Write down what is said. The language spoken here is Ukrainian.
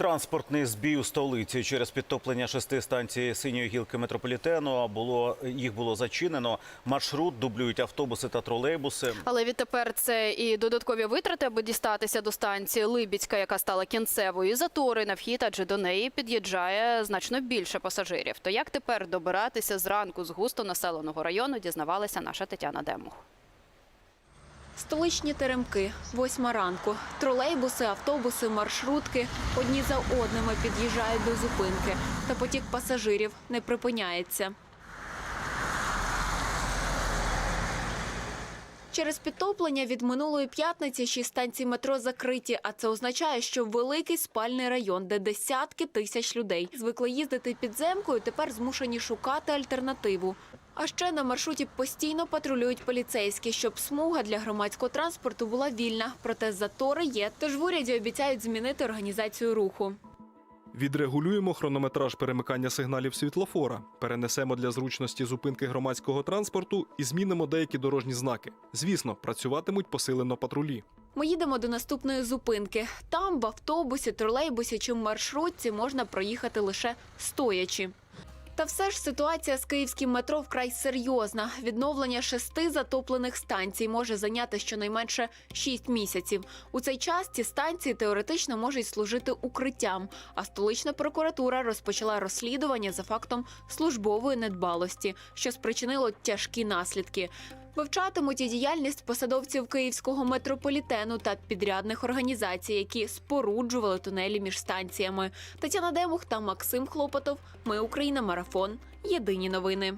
Транспортний збій у столиці через підтоплення шести станцій синьої гілки метрополітену було їх було зачинено. Маршрут дублюють автобуси та тролейбуси. Але відтепер це і додаткові витрати, аби дістатися до станції Либідська, яка стала кінцевою, затори на вхід, адже до неї під'їжджає значно більше пасажирів. То як тепер добиратися зранку з густо населеного району, дізнавалася наша Тетяна Демух. Столичні теремки, восьма ранку. Тролейбуси, автобуси, маршрутки одні за одними під'їжджають до зупинки. Та потік пасажирів не припиняється. Через підтоплення від минулої п'ятниці шість станцій метро закриті, а це означає, що великий спальний район, де десятки тисяч людей звикли їздити підземкою, тепер змушені шукати альтернативу. А ще на маршруті постійно патрулюють поліцейські, щоб смуга для громадського транспорту була вільна. Проте затори є, тож в уряді обіцяють змінити організацію руху. Відрегулюємо хронометраж перемикання сигналів світлофора, перенесемо для зручності зупинки громадського транспорту і змінимо деякі дорожні знаки. Звісно, працюватимуть посилено патрулі. Ми їдемо до наступної зупинки. Там в автобусі, тролейбусі чи маршрутці можна проїхати лише стоячи. Та все ж ситуація з київським метро вкрай серйозна. Відновлення шести затоплених станцій може зайняти щонайменше шість місяців. У цей час ці станції теоретично можуть служити укриттям. А столична прокуратура розпочала розслідування за фактом службової недбалості, що спричинило тяжкі наслідки. Вивчатимуть і діяльність посадовців київського метрополітену та підрядних організацій, які споруджували тунелі між станціями. Тетяна Демух та Максим Хлопотов. Ми Україна. Марафон. Єдині новини.